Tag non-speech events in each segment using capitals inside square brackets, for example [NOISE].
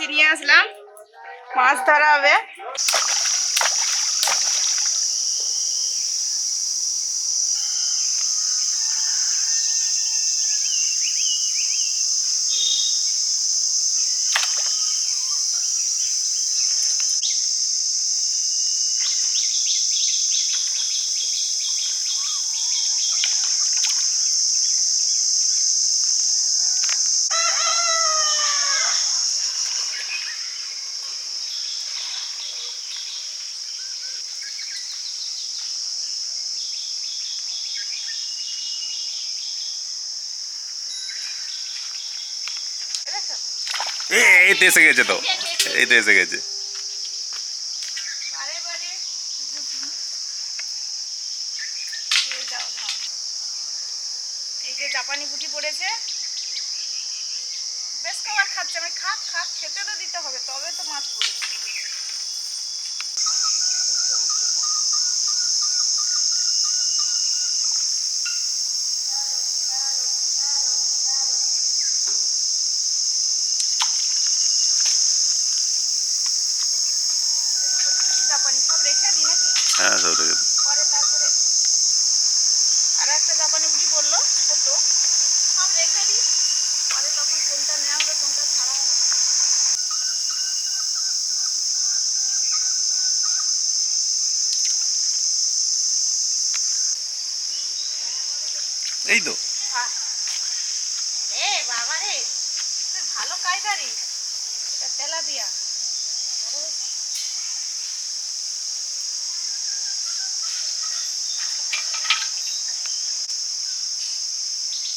বড়শি নিয়ে আসলাম মাছ ধরা হবে এ এই তো এসে গেছে তো এই তো এসে গেছে বারে বারে শুধু তুমি খেয়ে যাও ধান। এই যে জাপানি পুঁটি পড়েছে বেশ খাবার খাচ্ছে আমি খাক খাক খেতে তো দিতে হবে তবে তো মাছ পড়েছে জাপানি সব রেখে দিই নাকি হ্যাঁ সব থেকে পরে তারপরে আর একটা জাপানি বুটি পড়ল ছোট সব রেখে দিই। পরে তখন কোনটা নেওয়া হবে কোনটা ছাড়া হবে। এই তো। হ্যাঁ। এ বাবা রে তুই ভালো কায়দারি। এটা তেলাপিয়া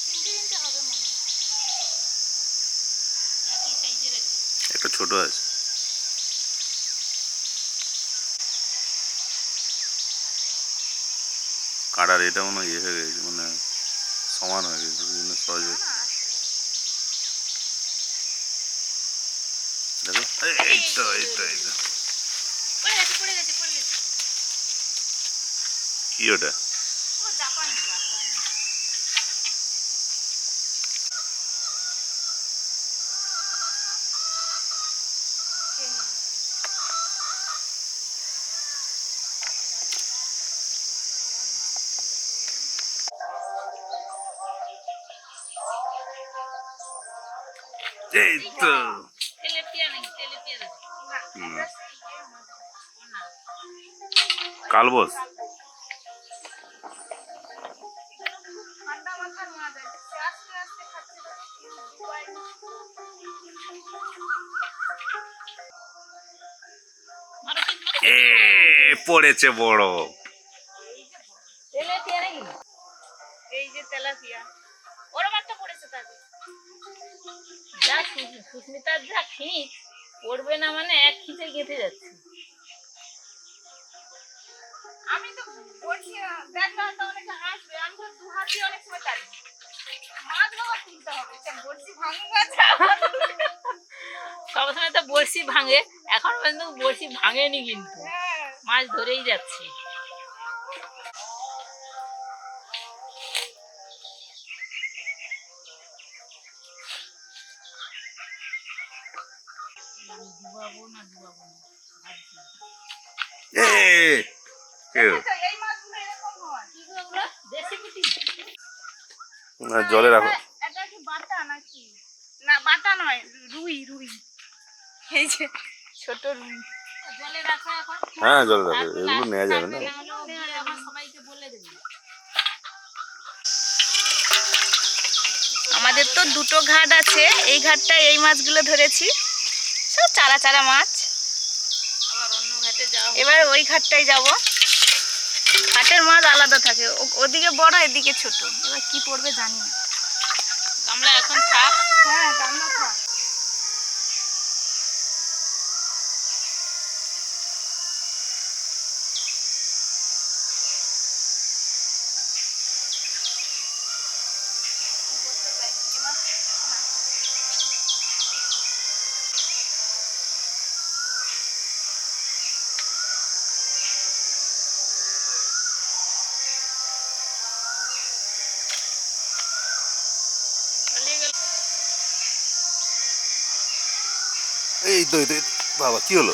তিনটে তিনটে হবে মনে হয় একই সাইজের একটা ছোট আছে কাটার এটা মনে হয় ইয়ে হয়ে গেছে মানে সমান হয়ে গেছে জন্য সহজ। হয়েছে দেখো। এই- তো এই তো এই তো। কি ওটা? মারো কি এ পড়েছে বড় যা সুস্মিতার যা খিঁচ পড়বে না মানে এক খিচে গেঁথে যাচ্ছে। আমি তো বলছি আহ, দেখলে হয়তো অনেকে হাসবে আমি তো দু হাত দিয়ে অনেক সময় টানি। মাছ বাবা তুলতে হবে বলছি সবসময় তো বড়শি ভাঙে এখন পর্যন্ত বড়শি ভাঙেনি কিন্তু। হ্যাঁ। মাছ ধরেই যাচ্ছে। ডুবাবো না ডুবাবো না ভাবছি। এ কেউ? আচ্ছা, এই মাছগুলো এরকম কি গো ওগুলো? দেশি পুঁটি? না জলে রাখো। এটা- এটা কি বাটা নাকি? না বাটা নয় রুই রুই। এই যে ছোট রুই। জলে রাখো এখন। হ্যাঁ জলে রাখো এগুলো নেওয়া যাবে না। সবাইকে বলে দেবে। আমাদের তো দুটো ঘাট আছে এই ঘাটটায় এই মাছগুলো ধরেছি। সব চারা চারা মাছ। এবার ওই ঘাটটাই যাব। ঘাটের মাছ আলাদা থাকে। ওদিকে বড় এদিকে ছোট। এবার কি পড়বে জানি না। গামলা এখন থাক। হ্যাঁ গামলা থাক পালিয়ে গেল এই তো। বাবা কি হলো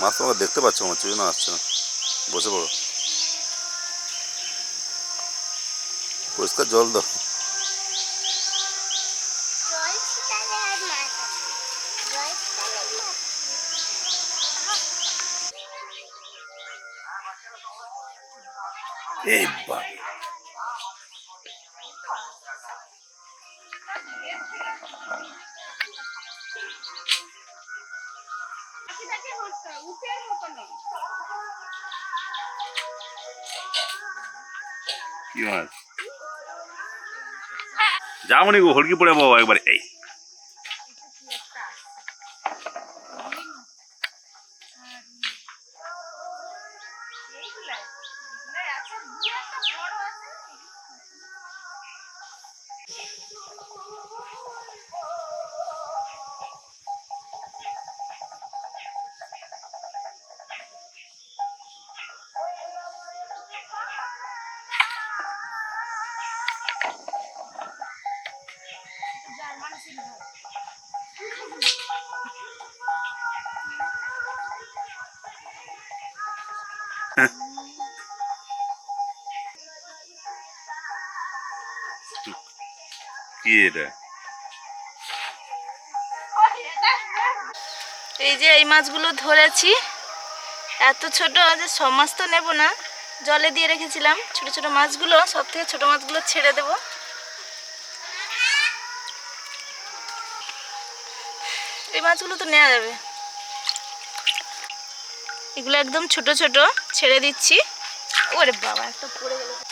মাছ তোমাকে দেখতে পাচ্ছ আমার জন্য আসছে না। বসে পড়ো। পরিষ্কার জল দাও। এই বা কি মাছ যামনি গো হলকি পড়ে বাবা একবার এই। Thank এইগুলাই কি এই যে এই মাছগুলো ধরেছি। এত ছোট যে সব মাছ তো নেব না। জলে দিয়ে রেখেছিলাম ছোট ছোট মাছগুলো, সব থেকে ছোট মাছগুলো ছেড়ে দেব। এই মাছগুলো তো নেওয়া যাবে। এগুলো একদম ছোট ছোট, ছেড়ে দিচ্ছি। ওরে বাবা, একটা পড়ে গেল।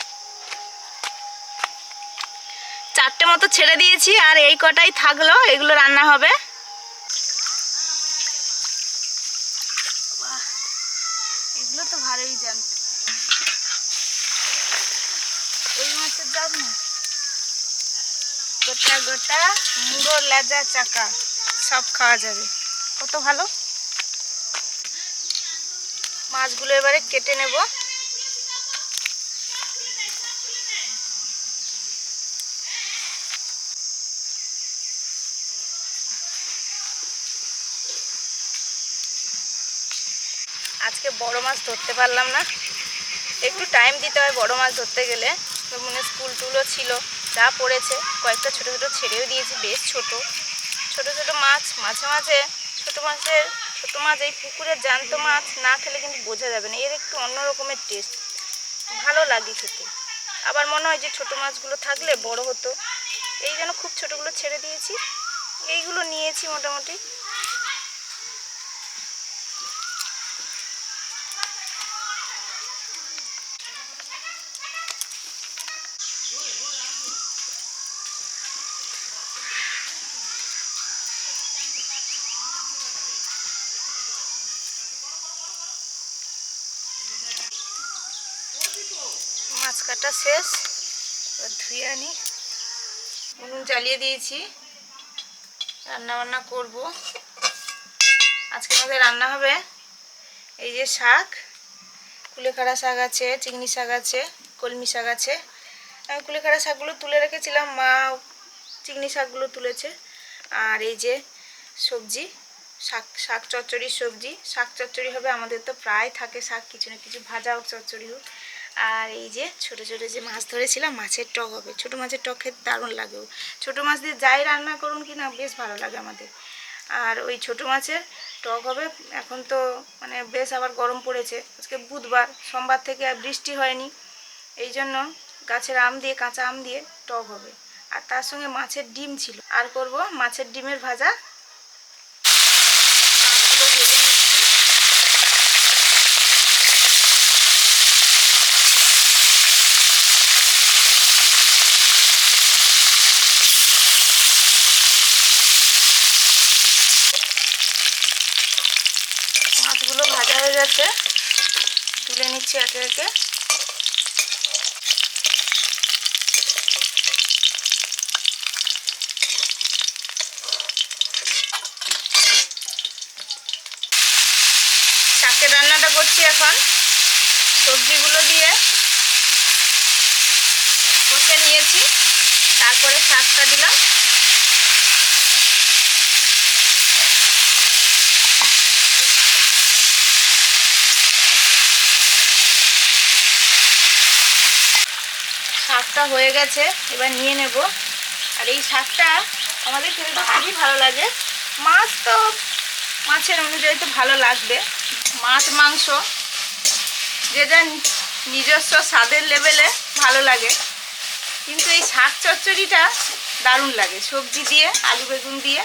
চারটে মতো ছেড়ে দিয়েছি আর এই কটাই থাকল। এগুলো রান্না হবে। এগুলো তো ভালোই জান। ওই মাছের দাম না? গোটা গোটা মুড়ো, লেজা, চাকা, সব খাওয়া যাবে। কত ভালো। মাছগুলো এবারে কেটে নেব আজকে বড় মাছ ধরতে পারলাম না। একটু টাইম দিতে হয় বড় মাছ ধরতে গেলে। মনে স্কুল টুলও ছিল, যা পড়েছে, কয়েকটা ছোট ছোট ছেড়েও দিয়েছি, বেশ ছোট। ছোট ছোট মাছ, মাঝে মাঝে ছোট মাছের, ছোট মাছ, এই পুকুরের জ্যান্ত মাছ না খেলে কিন্তু বোঝা যাবে না। এর একটু অন্য রকমের টেস্ট ভালো লাগে খেতে। আবার মনে হয় যে ছোট মাছগুলো থাকলে বড় হতো। এই জন্য খুব ছোটগুলো ছেড়ে দিয়েছি। এইগুলো নিয়েছি মোটামুটি। মাছ কাটা শেষ। এবার ধুয়ে আনি। উনুন জ্বালিয়ে দিয়েছি। রান্না বান্না করব। আজকে আমাদের রান্না হবে এই যে শাক। কুলেখাড়া শাক আছে, চিংড়ি শাক আছে, কলমি শাক আছে। আমি কুলেখাড়া শাকগুলো তুলে রেখেছিলাম। মা চিংড়ি শাকগুলো তুলেছে। আর এই যে সবজি, শাক শাক চচ্চড়ির সবজি। শাক চচ্চড়ি হবে, আমাদের তো প্রায় থাকে শাক। কিছু না কিছু ভাজা হোক চচ্চড়ি হোক। আর এই যে ছোট ছোট যে মাছ ধরেছিলাম, মাছের টক হবে। ছোট মাছের টক খেতে দারুণ লাগে ছোট মাছ দিয়ে যাই রান্না করুন কি না বেশ ভালো লাগে আমাদের। আর ওই ছোট মাছের টক হবে, এখন তো মানে বেশ আবার গরম পড়েছে। আজকে বুধবার, সোমবার থেকে আর বৃষ্টি হয়নি। এই জন্য গাছের আম দিয়ে, কাঁচা আম দিয়ে টক হবে। আর তার সঙ্গে মাছের ডিম ছিল। আর করব মাছের ডিমের ভাজা মাছগুলো ভেজে নিচ্ছি মাছগুলো ভাজা হয়ে গেছে। তুলে নিচ্ছি একে একে। শাকের রান্নাটা করছি এখন? সবজিগুলো দিয়ে কষে নিয়েছি। তারপরে শাকটা দিলাম। শাকটা হয়ে গেছে, এবার নিয়ে নেব। আর এই শাকটা আমাদের খেতে তো খুবই ভালো লাগে। মাছ তো মাছের অনুযায়ী তো ভালো লাগবে। মাছ, মাংস যে যা নিজস্ব স্বাদের লেভেলে ভালো লাগে। কিন্তু এই শাক চচ্চড়িটা দারুণ লাগে। সবজি দিয়ে, আলু বেগুন দিয়ে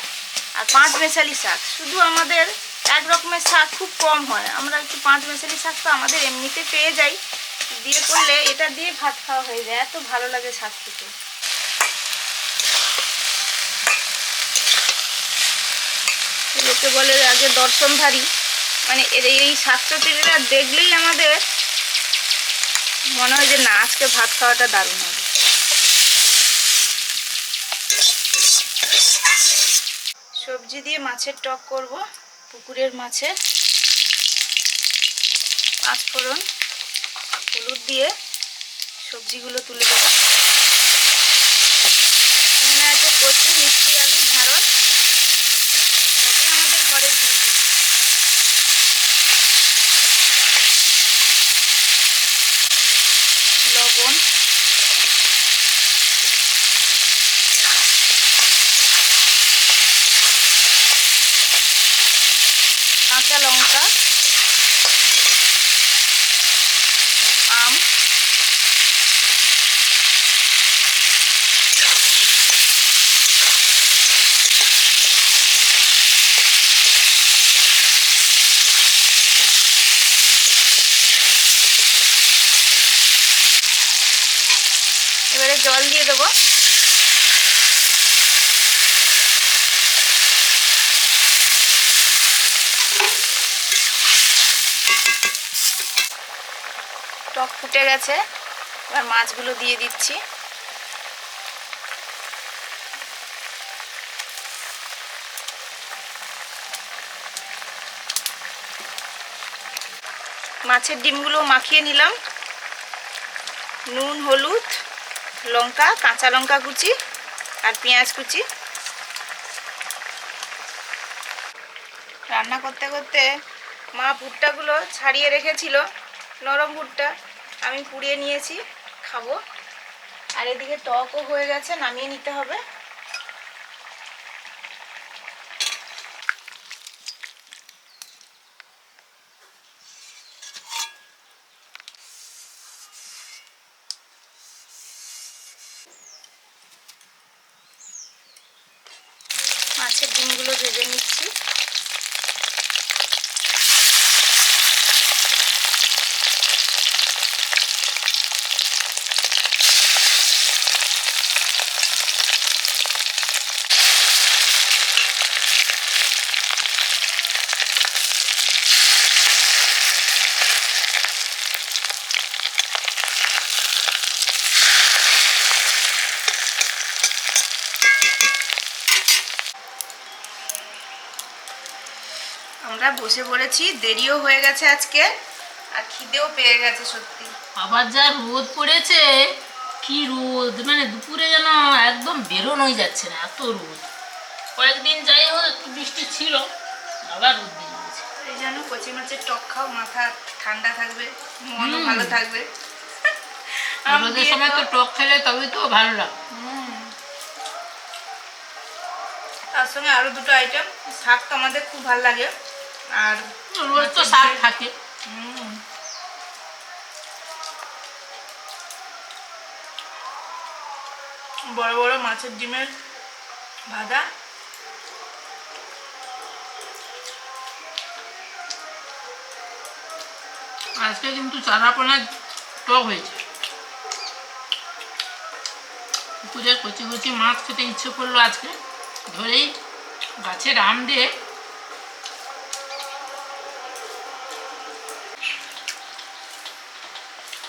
আর পাঁচ মেশালি শাক। শুধু আমাদের এক রকমের শাক খুব কম হয়। আমরা একটু পাঁচ মেশালি শাক তো আমাদের এমনিতে পেয়ে যাই। দিয়ে করলে এটা দিয়ে ভাত খাওয়া হয়ে যায়। এত ভালো লাগে খেতে। লোকে বলে আগে দর্শনধারী মানে এই শাকচটিটা দেখলেই আমাদের মনে হয় যে, না, আজকে ভাত খাওয়াটা দারুণ হবে। সবজি দিয়ে মাছের টক করব। পুকুরের মাছের পাঁচফোড়ন। হলুদ দিয়ে সবজিগুলো তুলে দেবো এখানে আছে মিষ্টি আলু ঢ্যাঁড়স সবই আমাদের ঘরের কিন্তু লবণ। কাঁচা লঙ্কা। আম এবারে জল দিয়ে দেবো। টক ফুটে গেছে। এবার মাছগুলো দিয়ে দিচ্ছি। মাছের ডিমগুলো মাখিয়ে নিলাম। নুন, হলুদ, লঙ্কা, কাঁচা লঙ্কা কুচি আর পেঁয়াজ কুচি। রান্না করতে করতে মা ভুট্টাগুলো ছাড়িয়ে রেখেছিল, নরম ভুট্টা। আমি পুড়িয়ে নিয়েছি, খাব। আর এদিকে টকও হয়ে গেছে, নামিয়ে নিতে হবে। মাছের ডিমগুলো ভেজে নিচ্ছি আমরা বসে পড়েছি দেরিও হয়ে গেছে আজকে আর খিদেও পেয়ে গেছে সত্যি। আবার যা রোদ পড়েছে কি রোদ মানে দুপুরে যেন একদম বেরোনোই যাচ্ছে না এত রোদ। কয়েকদিন যাই হোক একটু বৃষ্টি ছিল আবার রোদ দিয়ে দিয়েছে এই জন্য কচি মাছের টক খাও মাথা ঠান্ডা থাকবে মনও ভালো থাকবে। আম রোদের দিয়ে সময় তো টক খেলে তবে তো ভালো লাগে। হুম। তার সঙ্গে আরও দুটো আইটেম শাক তো আমাদের খুব ভালো লাগে। আর রোজ তো শাক থাকে। বড় বড় মাছের ডিমের ভাজা। আজকে কিন্তু চারাপোনার টক হয়েছে। পুকুরের কচি কচি মাছ খেতে ইচ্ছে করল আজকে। ধরেই গাছের আম দিয়ে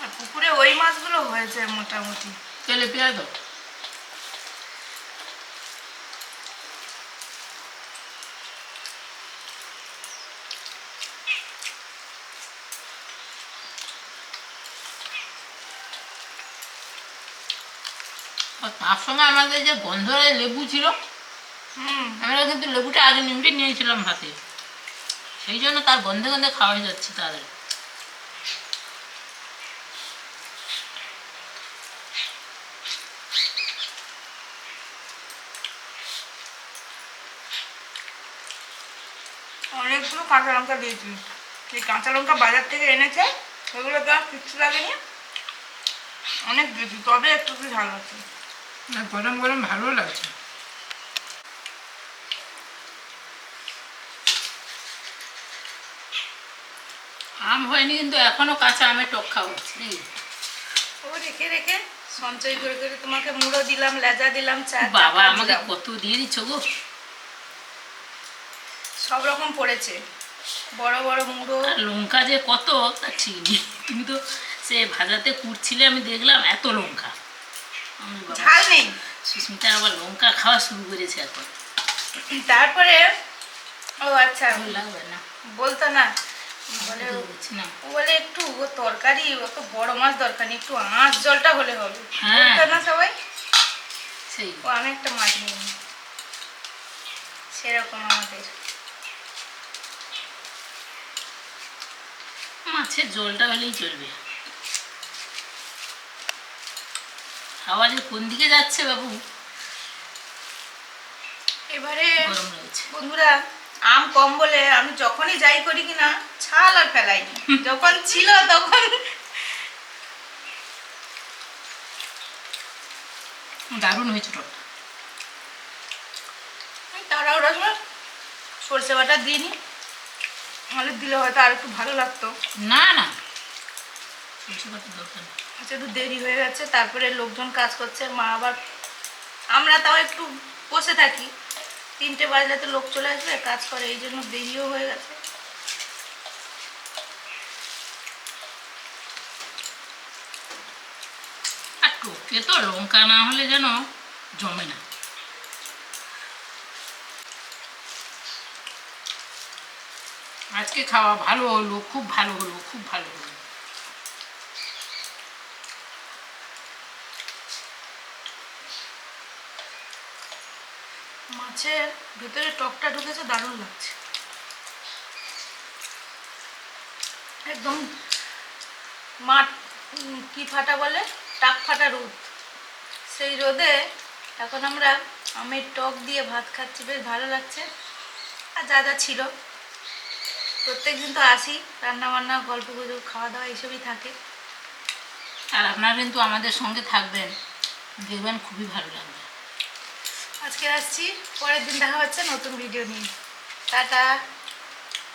আর পুকুরে ওই মাছগুলো হয়েছে মোটামুটি। তেলে পেঁয়াজ দাও। তার সঙ্গে আমাদের যে গন্ধরের লেবু ছিল হুম। আমরা কিন্তু লেবুটা আগে নিমটে নিয়েছিলাম ভাতে সেই জন্য তার গন্ধে গন্ধে খাওয়া যাচ্ছে তাদের। অনেকগুলো কাঁচা লঙ্কা দিয়েছি এই কাঁচা লঙ্কা বাজার থেকে এনেছে ওগুলো তো আর কিচ্ছু লাগেনি। অনেক দিয়েছি তবে একটু একটু ঝাল আছে। না গরম গরম ভালো লাগছে। আম হয়নি কিন্তু এখনও কাঁচা আমের টক খাওয়া হচ্ছে ও রেখে রেখে। সঞ্চয় করে করে তোমাকে মুড়ো দিলাম লেজা দিলাম চা বাবা আমাকে কত দিয়ে দিচ্ছ গো? সব রকম পড়েছে। বড় বড় মুড়ো। আর লঙ্কা যে কত তা ঠিক নেই। তুমি তো সে ভাজাতে কুটছিলে আমি দেখলাম এত লঙ্কা। ঝাল নেই। সুস্মিতা আবার লঙ্কা খাওয়া শুরু করেছে এখন। তারপরে ও আচ্ছা লাগবে না। বলতো না বলে ও বলে একটু ও তরকারি অত বড় মাছ দরকার নেই একটু আঁচ জলটা হলে হবে। হ্যাঁ। বলতো না সবাই? সেই। ও আমি একটা মাছ নিয়ে নিই। সেরকম আমাদের। মাছের জলটা হলেই চলবে। হাওয়া যে কোন দিকে যাচ্ছে বাবু? এবারে বন্ধুরা আম কম বলে আমি যখনই যাই করি কিনা ছাল আর ফেলাইনি। [LAUGHS] যখন ছিল তখন। দারুণ হয়েছে টকটা তাড়াহুড়া করে সর্ষে বাটা দিইনি নাহলে দিলে হয়তো আর একটু ভালো লাগতো। না না। আচ্ছা একটু দেরি হয়ে গেছে তারপরে লোকজন কাজ করছে মা আবার আমরা তাও একটু বসে থাকি। তিনটে বাজলে তো লোক চলে আসবে কাজ করে এই জন্য দেরিও হয়ে গেছে। আর তো লঙ্কা না হলে যেন জমে না। আজকে খাওয়া ভালো হলো, খুব ভালো হলো, খুব ভালো হলো। মাছের ভেতরে টকটা ঢুকেছে, দারুণ লাগছে। একদম মাঠ কি ফাটা বলে? টাক ফাটা রোদ। সেই রোদে এখন আমরা আমের টক দিয়ে ভাত খাচ্ছি, বেশ ভালো লাগছে। আর যা যা ছিল। প্রত্যেক দিন তো আসি রান্নাবান্না গল্প গুজব খাওয়া দাওয়া এইসবই থাকে। আর আপনারা কিন্তু আমাদের সঙ্গে থাকবেন। দেখবেন খুবই ভালো লাগবে। আজকে আসছি পরের দিন দেখা হচ্ছে নতুন ভিডিও নিয়ে। টাটা।